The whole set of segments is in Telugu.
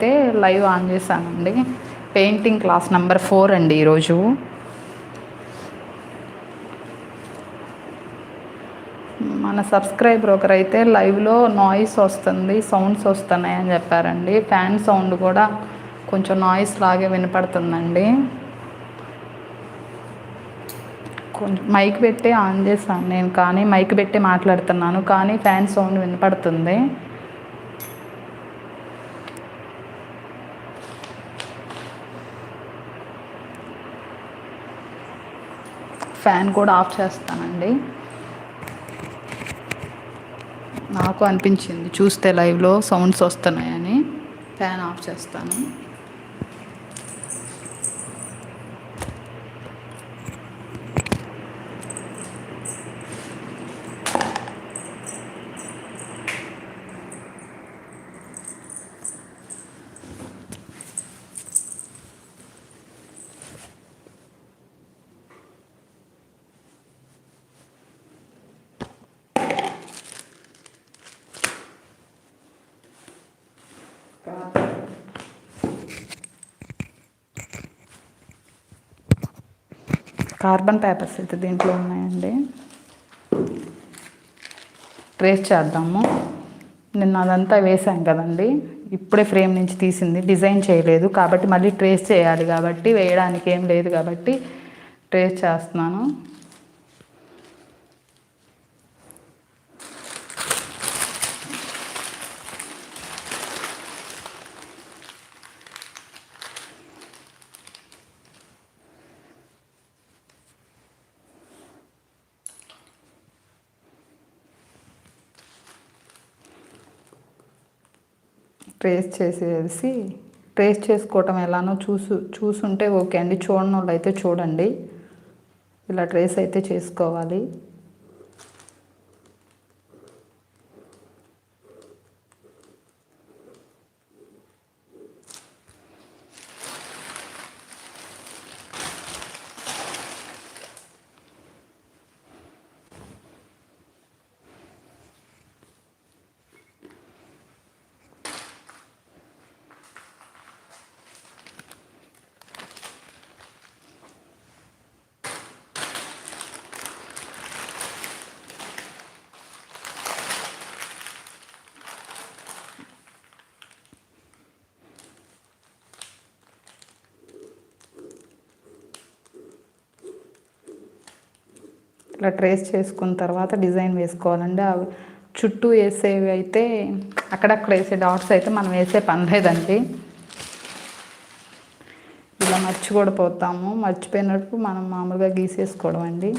అయితే లైవ్ ఆన్ చేశానండి. పెయింటింగ్ క్లాస్ నెంబర్ ఫోర్ అండి ఈరోజు మన సబ్స్క్రైబర్ ఒకరైతే లైవ్లో నాయిస్ వస్తుంది సౌండ్స్ వస్తున్నాయి అని చెప్పారండి. ఫ్యాన్ సౌండ్ కూడా కొంచెం నాయిస్ లాగే వినపడుతుందండి. కొంచెం మైక్ పెట్టి ఆన్ చేశాను నేను కానీ మైక్ పెట్టి మాట్లాడుతున్నాను కానీ ఫ్యాన్ సౌండ్ వినపడుతుంది. ఫ్యాన్ కూడా ఆఫ్ చేస్తానండి. నాకు అనిపించింది చూస్తే లైవ్లో సౌండ్స్ వస్తున్నాయని. ఫ్యాన్ ఆఫ్ చేస్తాను. కార్బన్ పేపర్స్ అయితే దీంట్లో ఉన్నాయండి. ట్రేస్ చేద్దాము. నిన్న అదంతా వేసాం కదండి. ఇప్పుడే ఫ్రేమ్ నుంచి తీసింది. డిజైన్ చేయలేదు కాబట్టి మళ్ళీ ట్రేస్ చేయాలి కాబట్టి వేయడానికి ఏం లేదు కాబట్టి ట్రేస్ చేస్తున్నాను. ట్రేస్ చేసేసి ట్రేస్ చేసుకోవటం ఎలానో చూసు చూసుంటే ఓకే అండి. చూడని వాళ్ళు అయితే చూడండి. ఇలా ట్రేస్ అయితే చేసుకోవాలి. ఇట్లా ట్రేస్ చేసుకున్న తర్వాత డిజైన్ వేసుకోవాలండి. అవి చుట్టూ వేసేవి అయితే అక్కడక్కడ వేసే డాట్స్ అయితే మనం వేసే పని లేదండి. ఇలా మర్చి కూడా పోతాము. మర్చిపోయినట్టు మనం మామూలుగా గీసేసుకోవడం అండి.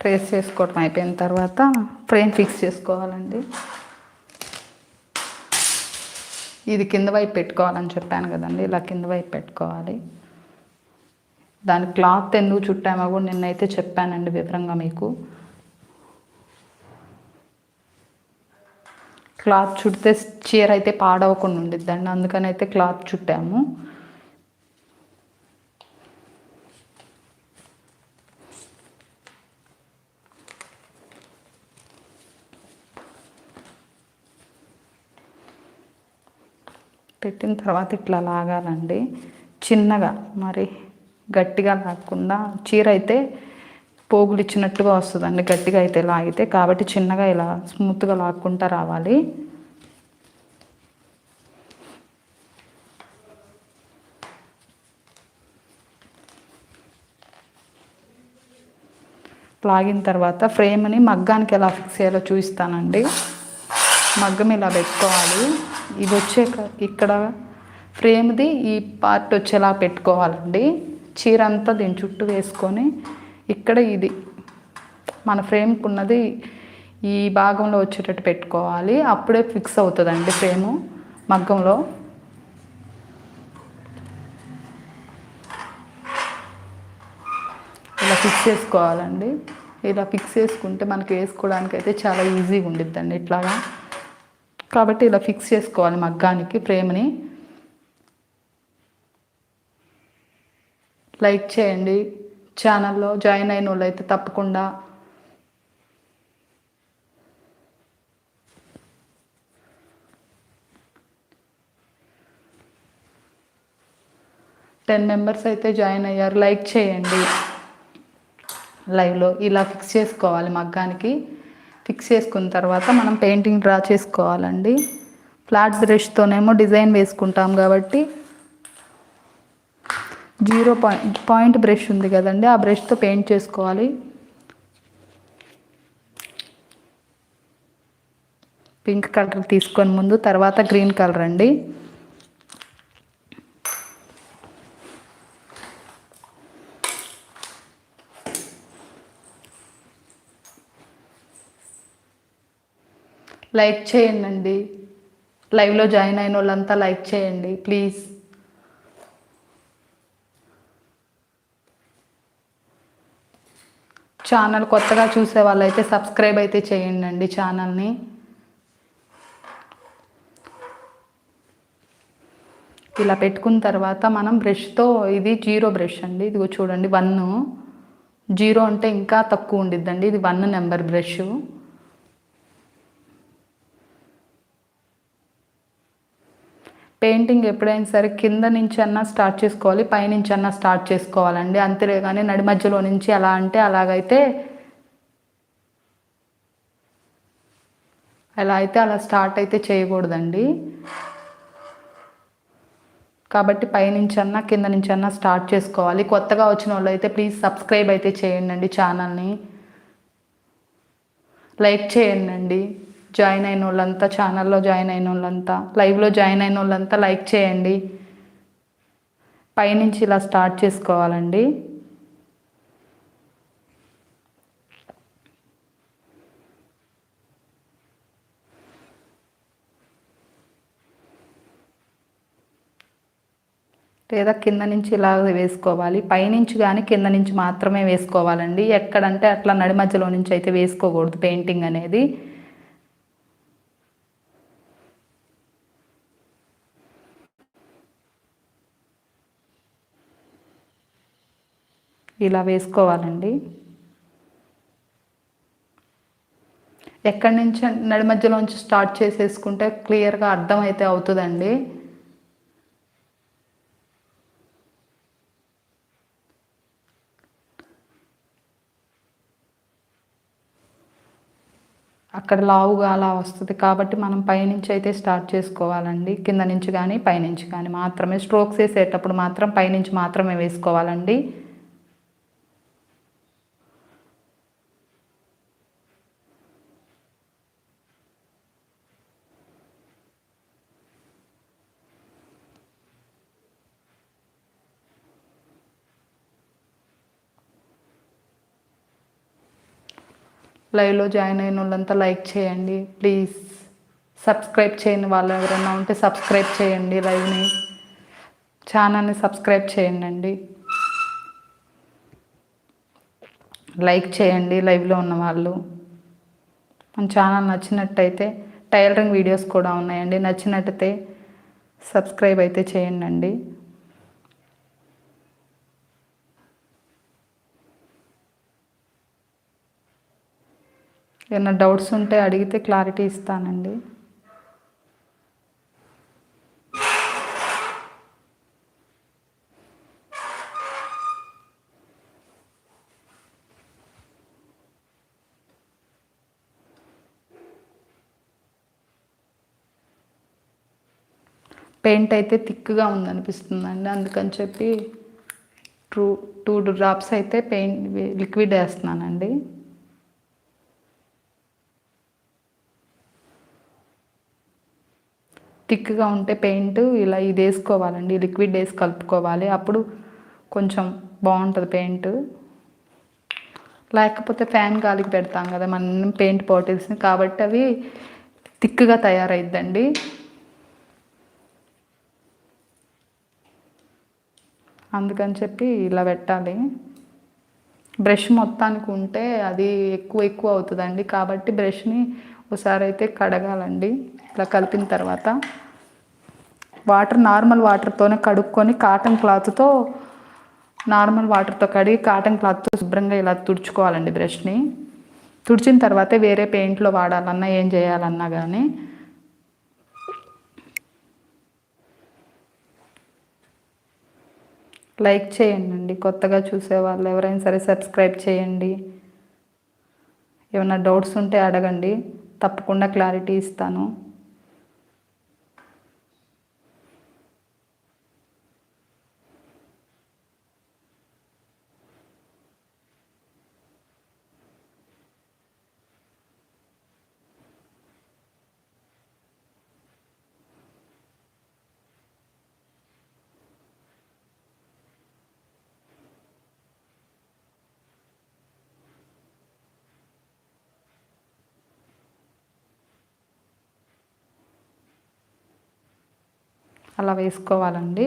ట్రేస్ చేసుకోవడం అయిపోయిన తర్వాత ఫ్రేమ్ ఫిక్స్ చేసుకోవాలండి. ఇది కింద వైపు పెట్టుకోవాలని చెప్పాను కదండి ఇలా కింద వైపు పెట్టుకోవాలి. దాని క్లాత్ ఎందుకు చుట్టామో కూడా నిన్నైతే చెప్పానండి వివరంగా మీకు. క్లాత్ చుడితే చీర అయితే పాడవకుండా ఉండిద్దండి అందుకని అయితే క్లాత్ చుట్టాము పెట్టిన తర్వాత ఇట్లా లాగాలండి. చిన్నగా మరి గట్టిగా లాగకుండా చీర అయితే పోగులు ఇచ్చినట్టుగా వస్తుందండి. గట్టిగా అయితే లాగితే కాబట్టి చిన్నగా ఇలా స్మూత్గా లాక్కుంటా రావాలి. లాగిన తర్వాత ఫ్రేమ్ని మగ్గానికి ఎలా ఫిక్స్ చేయాలో చూపిస్తానండి. మగ్గం ఇలా పెట్టుకోవాలి. ఇది వచ్చే ఇక్కడ ఫ్రేమ్ది ఈ పార్ట్ వచ్చేలా పెట్టుకోవాలండి. చీర అంతా దీని చుట్టూ వేసుకొని ఇక్కడ ఇది మన ఫ్రేమ్కి ఉన్నది ఈ భాగంలో వచ్చేటట్టు పెట్టుకోవాలి. అప్పుడే ఫిక్స్ అవుతుందండి ఫ్రేము మగ్గంలో. ఇలా ఫిక్స్ చేసుకోవాలండి. ఇలా ఫిక్స్ చేసుకుంటే మనకి వేసుకోవడానికి అయితే చాలా ఈజీగా ఉండిద్దండి ఇట్లాగా. కాబట్టి ఇలా ఫిక్స్ చేసుకోవాలి మగ్గానికి ఫ్రేమ్ని. లైక్ చేయండి. ఛానల్లో జాయిన్ అయిన వాళ్ళు అయితే తప్పకుండా. టెన్ మెంబర్స్ అయితే జాయిన్ అయ్యారు. లైక్ చేయండి. లైవ్లో ఇలా ఫిక్స్ చేసుకోవాలి మగ్గానికి. ఫిక్స్ చేసుకున్న తర్వాత మనం పెయింటింగ్ డ్రా చేసుకోవాలండి. ఫ్లాట్ బ్రష్తోనేమో డిజైన్ వేసుకుంటాం కాబట్టి జీరో పాయింట్ పాయింట్ బ్రష్ ఉంది కదండి ఆ బ్రష్తో పెయింట్ చేసుకోవాలి. పింక్ కలర్ తీసుకొని ముందు తర్వాత గ్రీన్ కలర్ అండి. లైక్ చేయండి. లైవ్లో జాయిన్ అయిన వాళ్ళంతా లైక్ చేయండి ప్లీజ్. ఛానల్ కొత్తగా చూసే వాళ్ళైతే సబ్స్క్రైబ్ అయితే చేయండి అండి ఛానల్ని. ఇలా పెట్టుకున్న తర్వాత మనం బ్రష్తో ఇది జీరో బ్రష్ అండి. ఇదిగో చూడండి వన్ జీరో అంటే ఇంకా తక్కువ ఉండిద్దండి. ఇది వన్ నెంబర్ బ్రష్. పెయింటింగ్ ఎప్పుడైనా సరే కింద నుంచి అన్నా స్టార్ట్ చేసుకోవాలి పైనుంచి అన్నా స్టార్ట్ చేసుకోవాలండి. అంతే కానీ నడి మధ్యలో నుంచి ఎలా అంటే అలాగైతే అలా అయితే అలా స్టార్ట్ అయితే చేయకూడదండి. కాబట్టి పైనుంచి అన్నా కింద నుంచి అన్నా స్టార్ట్ చేసుకోవాలి. కొత్తగా వచ్చిన వాళ్ళు అయితే ప్లీజ్ సబ్స్క్రైబ్ అయితే చేయండి ఛానల్ని. లైక్ చేయండి. జాయిన్ అయిన వాళ్ళంతా ఛానల్లో జాయిన్ అయిన వాళ్ళంతా లైవ్లో జాయిన్ అయిన వాళ్ళంతా లైక్ చేయండి. పైనుంచి ఇలా స్టార్ట్ చేసుకోవాలండి. లేదా కింద నుంచి ఇలా వేసుకోవాలి. పైనుంచి కానీ కింద నుంచి మాత్రమే వేసుకోవాలండి. ఎక్కడంటే అట్లా నడి మధ్యలో నుంచి అయితే వేసుకోకూడదు పెయింటింగ్ అనేది. ఇలా వేసుకోవాలండి. ఎక్కడి నుంచి నడి మధ్యలోంచి స్టార్ట్ చేసేసుకుంటే క్లియర్గా అర్థమైతే అవుతుందండి. అక్కడ లావుగా అలా వస్తుంది కాబట్టి మనం పైనుంచి అయితే స్టార్ట్ చేసుకోవాలండి. కింద నుంచి కానీ పైనుంచి కానీ మాత్రమే. స్ట్రోక్స్ వేసేటప్పుడు మాత్రం పైనుంచి మాత్రమే వేసుకోవాలండి. లైవ్లో జాయిన్ అయిన వాళ్ళంతా లైక్ చేయండి. ప్లీజ్ సబ్స్క్రైబ్ చేయని వాళ్ళు ఎవరైనా ఉంటే సబ్స్క్రైబ్ చేయండి లైవ్ని. ఛానల్ని సబ్స్క్రైబ్ చేయండి అండి లైక్ చేయండి లైవ్లో ఉన్న వాళ్ళు. మన ఛానల్ నచ్చినట్టయితే టైలరింగ్ వీడియోస్ కూడా ఉన్నాయండి. నచ్చినట్టయితే సబ్స్క్రైబ్ అయితే చేయండి ఏమైనా డౌట్స్ ఉంటే అడిగితే క్లారిటీ ఇస్తానండి. పెయింట్ అయితే థిక్గా ఉందనిపిస్తుందండి. అందుకని చెప్పి టూ టూ డ్రాప్స్ అయితే పెయింట్ లిక్విడ్ వేస్తున్నానండి. థిక్గా ఉంటే పెయింట్ ఇలా ఇది వేసుకోవాలండి లిక్విడ్ వేసి కలుపుకోవాలి. అప్పుడు కొంచెం బాగుంటుంది పెయింట్. లేకపోతే ఫ్యాన్ గాలికి పెడతాం కదా మనం పెయింట్ బాటిల్స్ని. కాబట్టి అవి థిక్గా తయారైద్దండి. అందుకని చెప్పి ఇలా పెట్టాలి. బ్రష్ మొత్తానికి ఉంటే అది ఎక్కువ ఎక్కువ అవుతుందండి. కాబట్టి బ్రష్ని ఒకసారి అయితే కడగాలండి. ఇలా కలిపిన తర్వాత వాటర్ నార్మల్ వాటర్తోనే కడుక్కొని కాటన్ క్లాత్తో నార్మల్ వాటర్తో కడిగి కాటన్ క్లాత్తో శుభ్రంగా ఇలా తుడుచుకోవాలండి బ్రష్ని. తుడిచిన తర్వాతే వేరే పెయింట్లో వాడాలన్నా ఏం చేయాలన్నా కానీ లైక్ చేయండి కొత్తగా చూసే వాళ్ళు ఎవరైనా సరే సబ్స్క్రైబ్ చేయండి. ఏమైనా డౌట్స్ ఉంటే అడగండి తప్పకుండా క్లారిటీ ఇస్తాను. అలా వేసుకోవాలండి.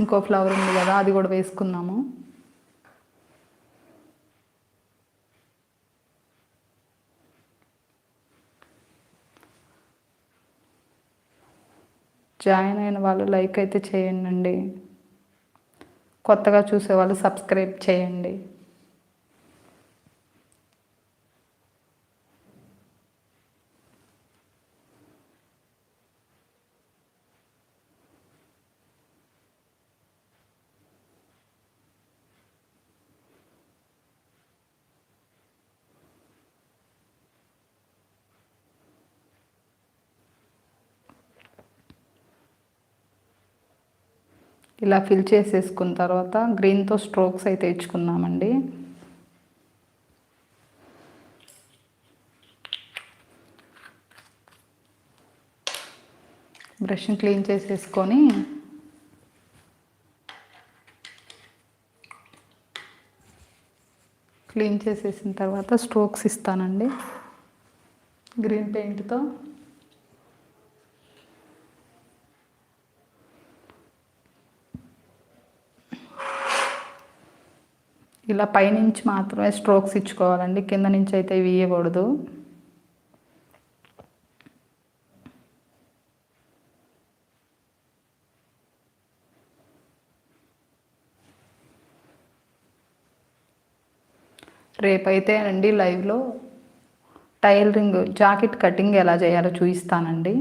ఇంకో ఫ్లవర్ ఉంది కదా అది కూడా వేసుకుందాము. జాయిన్ అయిన వాళ్ళు లైక్ అయితే చేయండి కొత్తగా చూసే వాళ్ళు సబ్స్క్రైబ్ చేయండి. ఇలా ఫిల్ చేసేసుకున్న తర్వాత గ్రీన్తో స్ట్రోక్స్ అయితే ఇచ్చుకున్నామండి బ్రష్ని క్లీన్ చేసేసుకొని క్లీన్ చేసేసిన తర్వాత స్ట్రోక్స్ ఇస్తానండి. గ్రీన్ పెయింట్తో ఇలా పైనుంచి మాత్రమే స్ట్రోక్స్ ఇచ్చుకోవాలండి. కింద నుంచి అయితే వేయకూడదు రేపైతే అండి లైవ్లో టైలరింగ్ జాకెట్ కటింగ్ ఎలా చేయాలో చూపిస్తానండి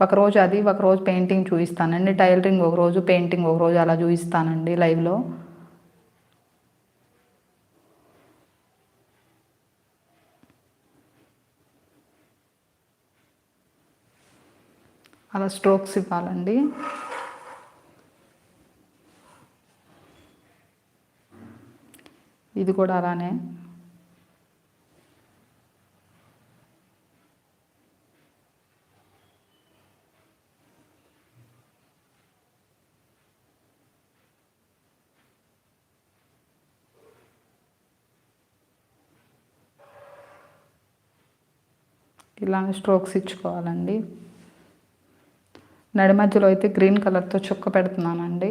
ఒకరోజు అది ఒకరోజు పెయింటింగ్ చూపిస్తానండి. టైలరింగ్ ఒకరోజు పెయింటింగ్ ఒకరోజు అలా చూపిస్తానండి లైవ్లో అలా స్ట్రోక్స్ ఇవ్వాలండి. ఇది కూడా అలానే. ఇలానే స్ట్రోక్స్ ఇచ్చుకోవాలండి. నడి మధ్యలో అయితే గ్రీన్ కలర్తో చుక్క పెడుతున్నానండి.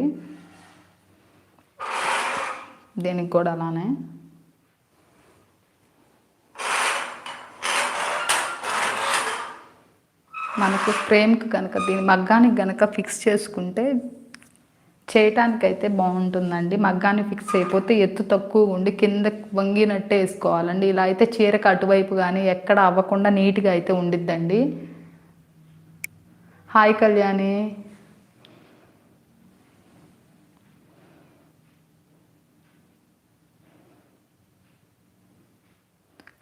దీనికి కూడా అలానే. మనకు ఫ్రేమ్కి కనుక దీని మగ్గానికి కనుక ఫిక్స్ చేసుకుంటే చేయటానికైతే బాగుంటుందండి. మగ్గాన్ని ఫిక్స్ అయిపోతే ఎత్తు తక్కువ ఉండి కింద వంగినట్టే వేసుకోవాలండి. ఇలా అయితే చీరకు అటువైపు కానీ ఎక్కడ అవ్వకుండా నీట్గా అయితే ఉండిద్దండి. హాయ్ కళ్యాణి.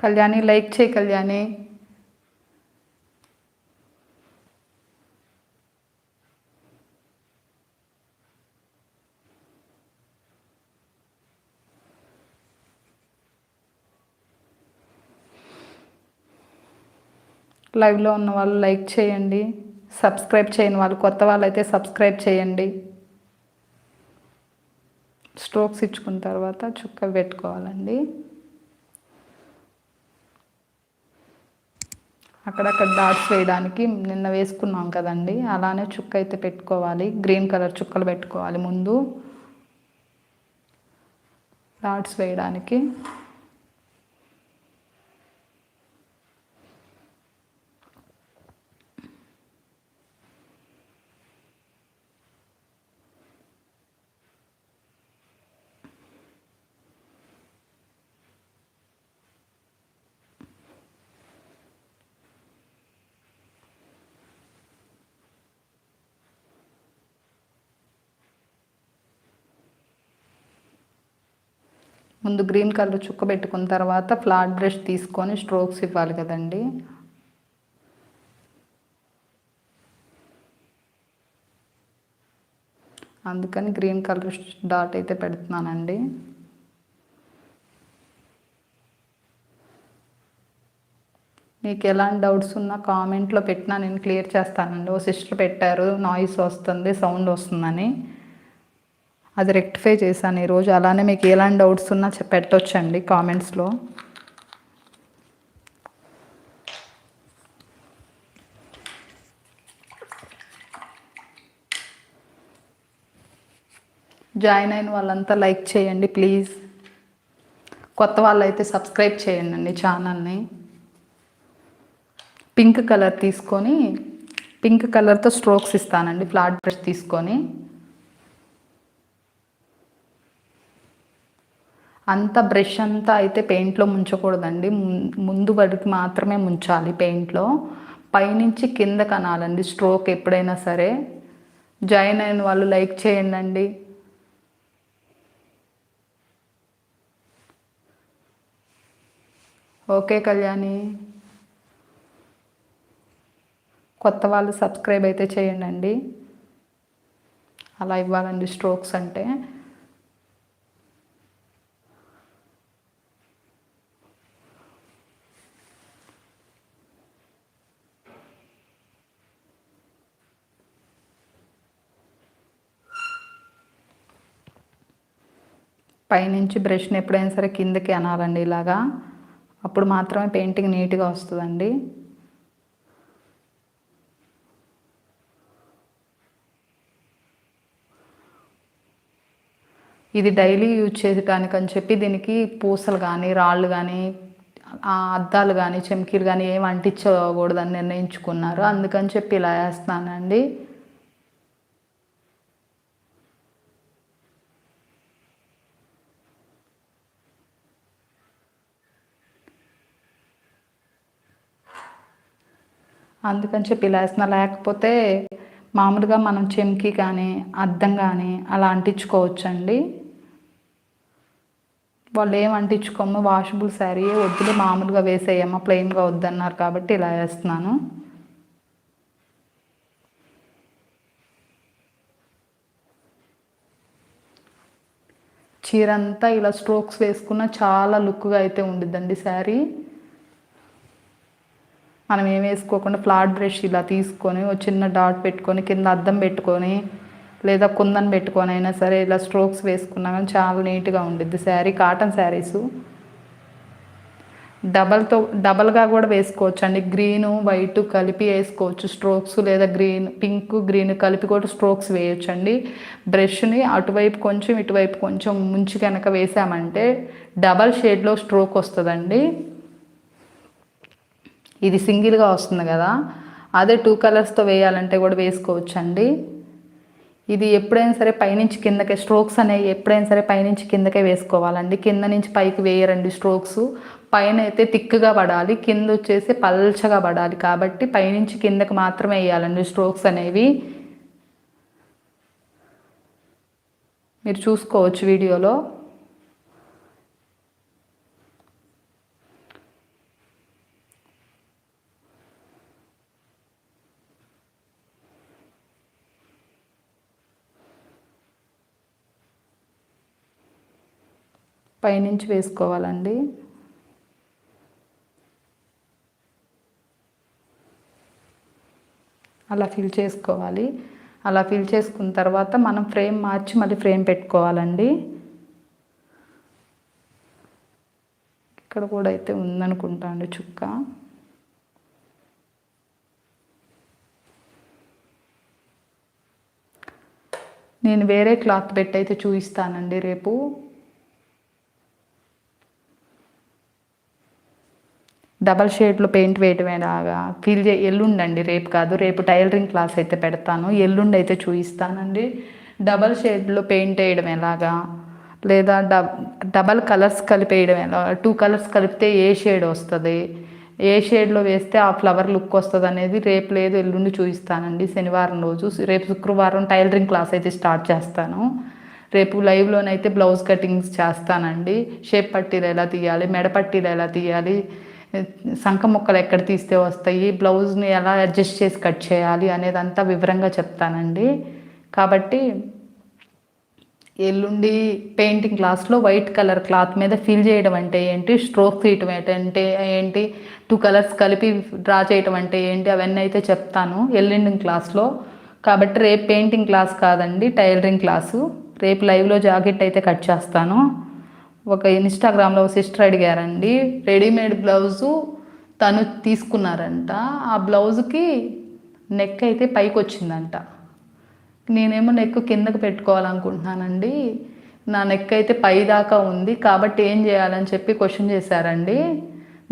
కళ్యాణి లైక్ చేయి కళ్యాణి. లైవ్లో ఉన్న వాళ్ళు లైక్ చేయండి. సబ్స్క్రైబ్ చేయని వాళ్ళు కొత్త వాళ్ళు అయితే సబ్స్క్రైబ్ చేయండి. స్ట్రోక్స్ ఇచ్చుకున్న తర్వాత చుక్క పెట్టుకోవాలండి. అక్కడక్కడ డాట్స్ వేయడానికి నిన్న వేసుకున్నాం కదండి. అలానే చుక్క అయితే పెట్టుకోవాలి. గ్రీన్ కలర్ చుక్కలు పెట్టుకోవాలి ముందు. డాట్స్ వేయడానికి. ముందు గ్రీన్ కలర్ చుక్క పెట్టుకున్న తర్వాత ఫ్లాట్ బ్రష్ తీసుకొని స్ట్రోక్స్ ఇవ్వాలి కదండి. అందుకని గ్రీన్ కలర్ డాట్ అయితే పెడుతున్నానండి. మీకు ఎలాంటి డౌట్స్ ఉన్నా కామెంట్లో పెట్టినా నేను క్లియర్ చేస్తానండి. ఓ సిస్టర్ పెట్టారు నాయిస్ వస్తుంది సౌండ్ వస్తుందని. అది రెక్టిఫై చేశాను ఈరోజు. అలానే మీకు ఎలాంటి డౌట్స్ ఉన్నా పెట్టొచ్చండి కామెంట్స్లో జాయిన్ అయిన వాళ్ళంతా లైక్ చేయండి ప్లీజ్ కొత్త వాళ్ళైతే సబ్స్క్రైబ్ చేయండి అండి ఛానల్ని పింక్ కలర్ తీసుకొని పింక్ కలర్తో స్ట్రోక్స్ ఇస్తానండి ఫ్లాట్ బ్రష్ తీసుకొని. అంత బ్రష్ అంతా అయితే పెయింట్లో ముంచకూడదండి. ముందు వరకు మాత్రమే ముంచాలి పెయింట్లో. పైనుంచి కింద కనాలండి స్ట్రోక్ ఎప్పుడైనా సరే. జాయిన్ అయిన వాళ్ళు లైక్ చేయండి ఓకే కళ్యాణి. కొత్త వాళ్ళు సబ్స్క్రైబ్ అయితే చేయండి అలా ఇవ్వాలండి స్ట్రోక్స్ అంటే. పైనుంచి బ్రష్ని ఎప్పుడైనా సరే కిందకి అనాలండి ఇలాగా. అప్పుడు మాత్రమే పెయింటింగ్ నీట్గా వస్తుందండి. ఇది డైలీ యూజ్ చేయడానికి అని చెప్పి దీనికి పూసలు కానీ రాళ్ళు కానీ అద్దాలు కానీ చెమ్కీలు కానీ ఏం అంటించకూడదని నిర్ణయించుకున్నారు. అందుకని చెప్పి ఇలా వేస్తున్నానండి. అందుకని చెప్పి ఇలా వేస్తున్నా. లేకపోతే మామూలుగా మనం చెంకి కానీ అద్దం కానీ అలా అంటించుకోవచ్చండి. వాళ్ళు ఏం అంటించుకోము వాషబుల్ శారీ వద్దులు మామూలుగా వేసేయమ్మా ప్లెయిన్గా వద్దన్నారు కాబట్టి ఇలా వేస్తున్నాను. చీర అంతా ఇలా స్ట్రోక్స్ వేసుకున్న చాలా లుక్గా అయితే ఉండిద్దండి శారీ మనం ఏం వేసుకోకుండా ఫ్లాట్ బ్రష్ ఇలా తీసుకొని ఒక చిన్న డాట్ పెట్టుకొని కింద అద్దం పెట్టుకొని లేదా కుందన్ పెట్టుకొని అయినా సరే ఇలా స్ట్రోక్స్ వేసుకున్నా కానీ చాలా నీట్గా ఉండిద్ది. శారీ కాటన్ శారీసు. డబల్తో డబల్గా కూడా వేసుకోవచ్చు అండి గ్రీను వైట్ కలిపి వేసుకోవచ్చు. స్ట్రోక్స్ లేదా గ్రీన్ పింక్ గ్రీన్ కలిపి కూడా స్ట్రోక్స్ వేయొచ్చు అండి బ్రష్ని అటువైపు కొంచెం ఇటువైపు కొంచెం ముంచి కనుక వేసామంటే డబల్ షేడ్లో స్ట్రోక్ వస్తుందండి. ఇది సింగిల్గా వస్తుంది కదా. అదే టూ కలర్స్తో వేయాలంటే కూడా వేసుకోవచ్చు అండి ఇది ఎప్పుడైనా సరే పైనుంచి కిందకే స్ట్రోక్స్ అనేవి ఎప్పుడైనా సరే పైనుంచి కిందకే వేసుకోవాలండి. కింద నుంచి పైకి వేయరండి స్ట్రోక్స్. పైన అయితే తిక్కుగా పడాలి కింద వచ్చేసి పల్చగా పడాలి. కాబట్టి పైనుంచి కిందకి మాత్రమే వేయాలండి స్ట్రోక్స్ అనేవి. మీరు చూసుకోవచ్చు వీడియోలో. పైనుంచి వేసుకోవాలండి. అలా ఫిల్ చేసుకోవాలి. అలా ఫిల్ చేసుకున్న తర్వాత మనం ఫ్రేమ్ మార్చి మళ్ళీ ఫ్రేమ్ పెట్టుకోవాలండి. ఇక్కడ కూడా అయితే ఉందనుకుంటా అండి చుక్క. నేను వేరే క్లాత్ పెట్టి అయితే చూపిస్తానండి రేపు. డబల్ షేడ్లో పెయింట్ వేయటమేలాగా ఫీల్ చే ఎల్లుండండి రేపు కాదు రేపు టైలరింగ్ క్లాస్ అయితే పెడతాను ఎల్లుండి అయితే చూపిస్తానండి డబల్ షేడ్లో పెయింట్ వేయడం ఎలాగా? లేదా డబ్ డబల్ కలర్స్ కలిపేయడం ఎలా? టూ కలర్స్ కలిపితే ఏ షేడ్ వస్తుంది? ఏ షేడ్లో వేస్తే ఆ ఫ్లవర్ లుక్ వస్తుంది అనేది రేపు లేదు ఎల్లుండి చూపిస్తానండి శనివారం రోజు రేపు శుక్రవారం టైలరింగ్ క్లాస్ అయితే స్టార్ట్ చేస్తాను. రేపు లైవ్లోనైతే బ్లౌజ్ కటింగ్స్ చేస్తానండి. షేప్ పట్టీలు ఎలా తీయాలి? మెడ పట్టీలు ఎలా తీయాలి? సంఖ ముక్కలు ఎక్కడ తీస్తే వస్తాయి బ్లౌజ్ని ఎలా అడ్జస్ట్ చేసి కట్ చేయాలి అనేదంతా వివరంగా చెప్తానండి. కాబట్టి ఎల్లుండి పెయింటింగ్ క్లాస్లో వైట్ కలర్ క్లాత్ మీద ఫిల్ చేయడం అంటే ఏంటి? స్ట్రోక్ తీయటం ఏంటంటే ఏంటి? టూ కలర్స్ కలిపి డ్రా చేయటం అంటే ఏంటి? అవన్నీ అయితే చెప్తాను ఎల్లుండి క్లాస్లో. కాబట్టి రేపు పెయింటింగ్ క్లాస్ కాదండి టైలరింగ్ క్లాసు. రేపు లైవ్లో జాకెట్ అయితే కట్ చేస్తాను. ఒక ఇన్స్టాగ్రామ్లో సిస్టర్ అడిగారండి రెడీమేడ్ బ్లౌజు తను తీసుకున్నారంట. ఆ బ్లౌజ్కి నెక్ అయితే పైకి వచ్చిందంట నేనేమో నెక్ కిందకు పెట్టుకోవాలనుకుంటున్నానండి. నా నెక్ అయితే పై దాకా ఉంది కాబట్టి ఏం చేయాలని చెప్పి క్వశ్చన్ చేశారండి.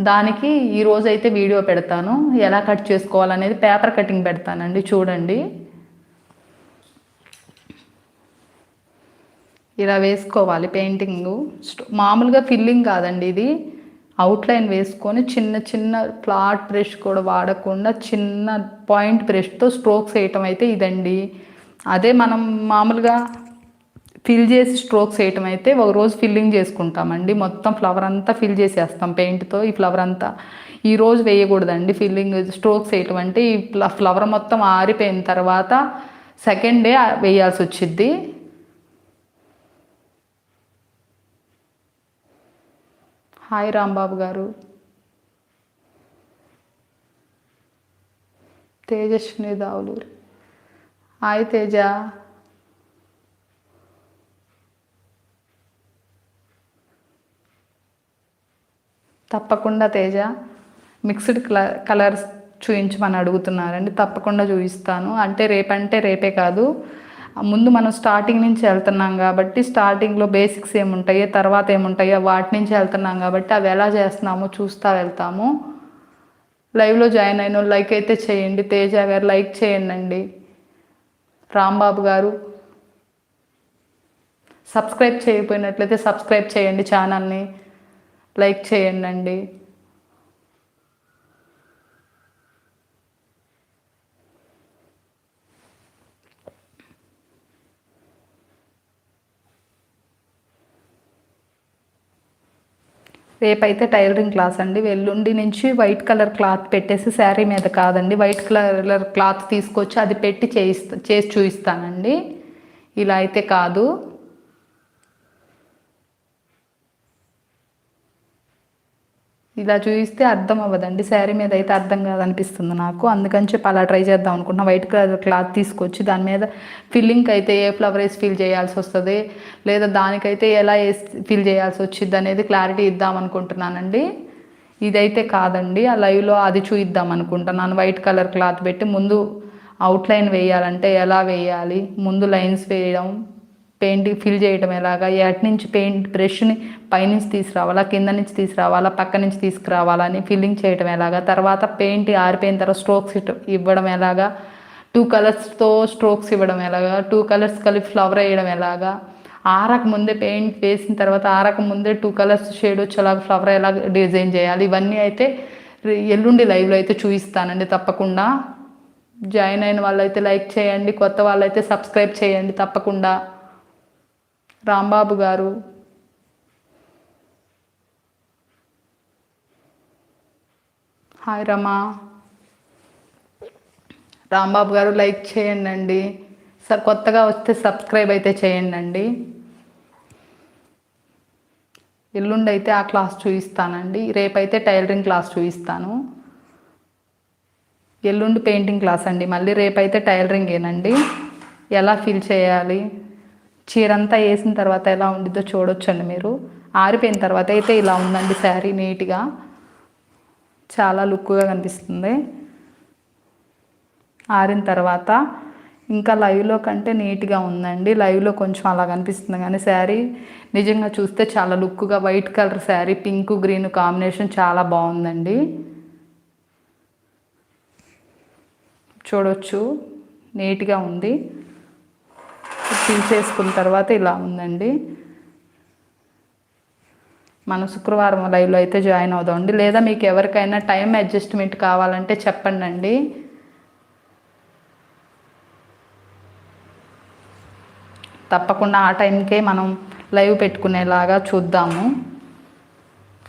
దానికి ఈరోజు అయితే వీడియో పెడతాను ఎలా కట్ చేసుకోవాలనేది పేపర్ కటింగ్ పెడతానండి చూడండి. ఇలా వేసుకోవాలి పెయింటింగ్. మామూలుగా ఫిల్లింగ్ కాదండి ఇది. అవుట్లైన్ వేసుకొని చిన్న చిన్న ఫ్లాట్ బ్రష్ కూడా వాడకుండా చిన్న పాయింట్ బ్రష్తో స్ట్రోక్స్ వేయటం అయితే ఇదండి. అదే మనం మామూలుగా ఫిల్ చేసి స్ట్రోక్స్ వేయటం అయితే ఒక రోజు ఫిల్లింగ్ చేసుకుంటామండి. మొత్తం ఫ్లవర్ అంతా ఫిల్ చేసేస్తాం పెయింట్తో. ఈ ఫ్లవర్ అంతా ఈ రోజు వేయకూడదండి ఫిల్లింగ్. స్ట్రోక్స్ వేయటం అంటే ఈ ఫ్లవర్ మొత్తం ఆరిపోయిన తర్వాత సెకండ్ డే వేయాల్సి వచ్చిద్ది. హాయ్ రాంబాబు గారు. తేజస్విని దావులూరి. హాయ్ తేజ. తప్పకుండా తేజ. మిక్స్డ్ కలర్స్ చూపించమని అడుగుతున్నారండి. తప్పకుండా చూపిస్తాను అంటే రేపంటే రేపే కాదు. ముందు మనం స్టార్టింగ్ నుంచి వెళ్తున్నాం కాబట్టి స్టార్టింగ్లో బేసిక్స్ ఏముంటాయో తర్వాత ఏముంటాయో వాటి నుంచి వెళ్తున్నాం కాబట్టి అవి ఎలా చేస్తున్నామో చూస్తూ వెళ్తాము. లైవ్లో జాయిన్ అయిన లైక్ అయితే చేయండి. తేజ గారు లైక్ చేయండి రాంబాబు గారు సబ్స్క్రైబ్ చేయకపోయినట్లయితే సబ్స్క్రైబ్ చేయండి ఛానల్ని లైక్ చేయండి రేపు రేపైతే టైలరింగ్ క్లాస్ అండి. వెల్లుండి నుంచి వైట్ కలర్ క్లాత్ పెట్టేసి శారీ మీద కాదండి. వైట్ కలర్ క్లాత్ తీసుకొచ్చి అది పెట్టి చేయిస్తా చేసి చూపిస్తానండి ఇలా అయితే కాదు. ఇలా చూపిస్తే అర్థం అవ్వదండి. శారీ మీద అయితే అర్థం కాదనిపిస్తుంది నాకు. అందుకని చెప్పి అలా ట్రై చేద్దాం అనుకుంటున్నా. వైట్ కలర్ క్లాత్ తీసుకొచ్చి దాని మీద ఫిల్లింగ్ అయితే ఏ ఫ్లవర్ వేసి ఫిల్ చేయాల్సి వస్తుంది? లేదా దానికైతే ఎలా వేసి ఫిల్ చేయాల్సి వచ్చింది అనేది క్లారిటీ ఇద్దాం అనుకుంటున్నానండి. ఇదైతే కాదండి. ఆ లైవ్లో అది చూయిద్దాం అనుకుంటున్నాను. వైట్ కలర్ క్లాత్ పెట్టి ముందు అవుట్లైన్ వేయాలంటే ఎలా వేయాలి? ముందు లైన్స్ వేయడం పెయింట్ ఫిల్ చేయడం ఎలాగా? ఎటు నుంచి పెయింట్ బ్రష్ని పైనుంచి తీసుకురావాలా? కింద నుంచి తీసుకురావాలా? పక్క నుంచి తీసుకురావాలా అని ఫిల్లింగ్ చేయడం ఎలాగా? తర్వాత పెయింట్ ఆరిపోయిన తర్వాత స్ట్రోక్స్ ఇవ్వడం ఎలాగా? టూ కలర్స్తో స్ట్రోక్స్ ఇవ్వడం ఎలాగా? టూ కలర్స్ కలిపి ఫ్లవర్ వేయడం ఎలాగా? ఆరక ముందే పెయింట్ వేసిన తర్వాత ఆరక ముందే టూ కలర్స్ షేడ్ వచ్చేలాగా ఫ్లవర్ ఎలా డిజైన్ చేయాలి? ఇవన్నీ అయితే ఎల్లుండి లైవ్లో అయితే చూపిస్తానండి తప్పకుండా. జాయిన్ అయిన వాళ్ళైతే లైక్ చేయండి. కొత్త వాళ్ళైతే సబ్స్క్రైబ్ చేయండి తప్పకుండా. రాంబాబు గారు. హాయ్ రమా. రాంబాబు గారు లైక్ చేయండి అండి సార్ కొత్తగా వస్తే సబ్స్క్రైబ్ అయితే చేయండి అండి ఎల్లుండి అయితే ఆ క్లాస్ చూపిస్తానండి రేపైతే టైలరింగ్ క్లాస్ చూపిస్తాను ఎల్లుండి పెయింటింగ్ క్లాస్ అండి. మళ్ళీ రేపైతే టైలరింగ్ ఏనండి ఎలా ఫిల్ చేయాలి? చీరంతా వేసిన తర్వాత ఎలా ఉండిద్దో చూడొచ్చండి మీరు. ఆరిపోయిన తర్వాత అయితే ఇలా ఉందండి శారీ నీట్గా. చాలా లుక్గా కనిపిస్తుంది. ఆరిన తర్వాత ఇంకా లైవ్లో కంటే నీట్గా ఉందండి. లైవ్లో కొంచెం అలా కనిపిస్తుంది కానీ శారీ నిజంగా చూస్తే చాలా లుక్గా white colour sari pink green combination చాలా బాగుందండి. చూడొచ్చు. నీట్గా ఉంది. తీసేసుకున్న తర్వాత ఇలా ఉందండి. మనం శుక్రవారం లైవ్లో అయితే జాయిన్ అవుదామండి. లేదా మీకు ఎవరికైనా టైం అడ్జస్ట్మెంట్ కావాలంటే చెప్పండి అండి తప్పకుండా ఆ టైంకే మనం లైవ్ పెట్టుకునేలాగా చూద్దాము.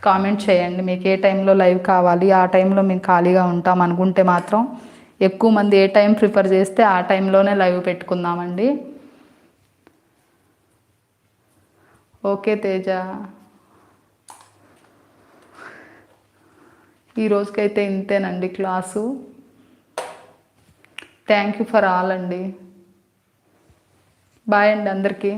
కామెంట్ చేయండి. మీకు ఏ టైంలో లైవ్ కావాలి ఆ టైంలో మేము ఖాళీగా ఉంటాం అనుకుంటే మాత్రం ఎక్కువ మంది ఏ టైం ప్రిఫర్ చేస్తే ఆ టైంలోనే లైవ్ పెట్టుకుందామండి. ఓకే తేజ. ఈ రోజుకైతే ఇంతేనండి class. Thank you for all అండి. బాయ్ అండి అందరికీ.